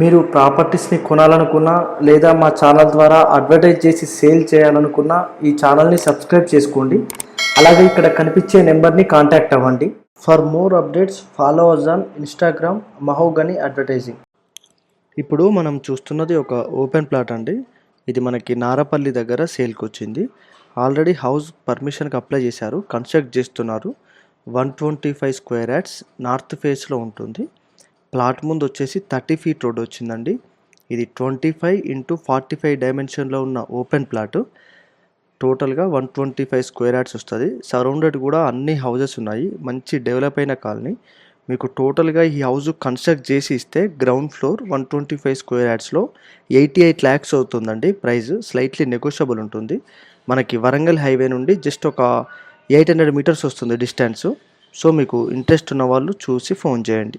మీరు ప్రాపర్టీస్ని కొనాలనుకున్నా లేదా మా ఛానల్ ద్వారా అడ్వర్టైజ్ చేసి సేల్ చేయాలనుకున్నా ఈ ఛానల్ని సబ్స్క్రైబ్ చేసుకోండి. అలాగే ఇక్కడ కనిపించే నెంబర్ని కాంటాక్ట్ అవ్వండి. For more updates follow us on Instagram mahogany advertising. ఇప్పుడు మనం చూస్తున్నది ఒక ఓపెన్ ప్లాట్ అండి. ఇది మనకి నారపల్లి దగ్గర సేల్కి వచ్చింది. ఆల్రెడీ హౌస్ పర్మిషన్కి అప్లై చేశారు కన్స్ట్రక్ట్ చేస్తున్నారు. One twenty five square yards north ఫేస్లో ఉంటుంది. ప్లాట్ ముందు వచ్చేసి థర్టీ ఫీట్ రోడ్ వచ్చిందండి. ఇది twenty five into forty five డైమెన్షన్లో ఉన్న ఓపెన్ ప్లాట్. టోటల్గా one twenty five square yards వస్తుంది. సరౌండెడ్ కూడా అన్ని హౌజెస్ ఉన్నాయి. మంచి డెవలప్ అయిన కాలనీ. మీకు టోటల్గా ఈ హౌస్ కన్స్ట్రక్ట్ చేసి ఇస్తే ground floor one twenty five square యార్డ్స్లో eighty eight lakhs అవుతుందండి ప్రైస్. స్లైట్లీ నెగోషియబుల్ ఉంటుంది. మనకి వరంగల్ హైవే నుండి జస్ట్ ఒక ఎయిట్ హండ్రెడ్ మీటర్స్ వస్తుంది డిస్టెన్స్. సో మీకు ఇంట్రెస్ట్ ఉన్న వాళ్ళు చూసి ఫోన్ చేయండి.